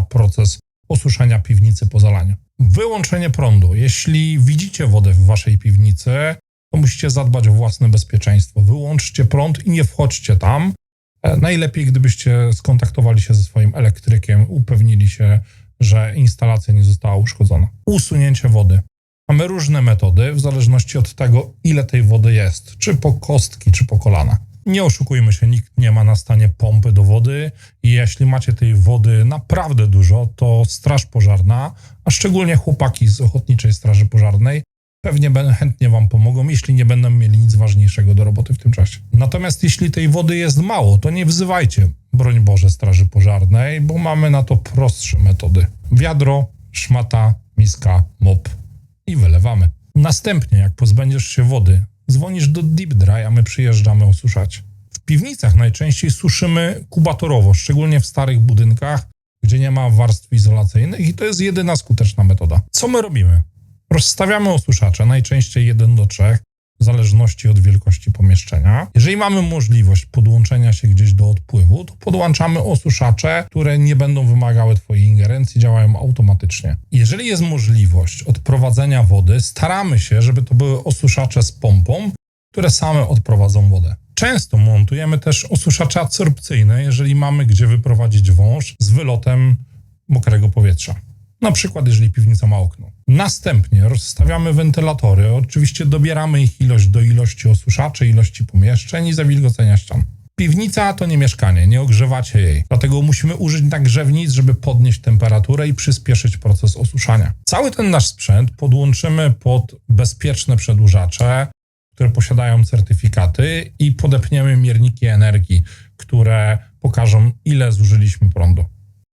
proces osuszenia piwnicy po zalaniu. Wyłączenie prądu. Jeśli widzicie wodę w waszej piwnicy, to musicie zadbać o własne bezpieczeństwo. Wyłączcie prąd i nie wchodźcie tam. E, Najlepiej, gdybyście skontaktowali się ze swoim elektrykiem, upewnili się, że instalacja nie została uszkodzona. Usunięcie wody. Mamy różne metody, w zależności od tego, ile tej wody jest, czy po kostki, czy po kolana. Nie oszukujmy się, nikt nie ma na stanie pompy do wody jeśli macie tej wody naprawdę dużo, to Straż Pożarna, a szczególnie chłopaki z Ochotniczej Straży Pożarnej, pewnie chętnie Wam pomogą, jeśli nie będą mieli nic ważniejszego do roboty w tym czasie. Natomiast jeśli tej wody jest mało, to nie wzywajcie, broń Boże, Straży Pożarnej, bo mamy na to prostsze metody. Wiadro, szmata, miska, mop i wylewamy. Następnie, jak pozbędziesz się wody, dzwonisz do Deep Dry, a my przyjeżdżamy osuszać. W piwnicach najczęściej suszymy kubatorowo, szczególnie w starych budynkach, gdzie nie ma warstw izolacyjnych i to jest jedyna skuteczna metoda. Co my robimy? Rozstawiamy osuszacze, najczęściej 1 do 3, w zależności od wielkości pomieszczenia. Jeżeli mamy możliwość podłączenia się gdzieś do odpływu, to podłączamy osuszacze, które nie będą wymagały Twojej ingerencji, działają automatycznie. Jeżeli jest możliwość odprowadzenia wody, staramy się, żeby to były osuszacze z pompą, które same odprowadzą wodę. Często montujemy też osuszacze adsorpcyjne, jeżeli mamy gdzie wyprowadzić wąż z wylotem mokrego powietrza. Na przykład, jeżeli piwnica ma okno. Następnie rozstawiamy wentylatory. Oczywiście dobieramy ich ilość do ilości osuszaczy, ilości pomieszczeń i zawilgocenia ścian. Piwnica to nie mieszkanie, nie ogrzewacie jej. Dlatego musimy użyć nagrzewnic, żeby podnieść temperaturę i przyspieszyć proces osuszania. Cały ten nasz sprzęt podłączymy pod bezpieczne przedłużacze, które posiadają certyfikaty i podepniemy mierniki energii, które pokażą, ile zużyliśmy prądu.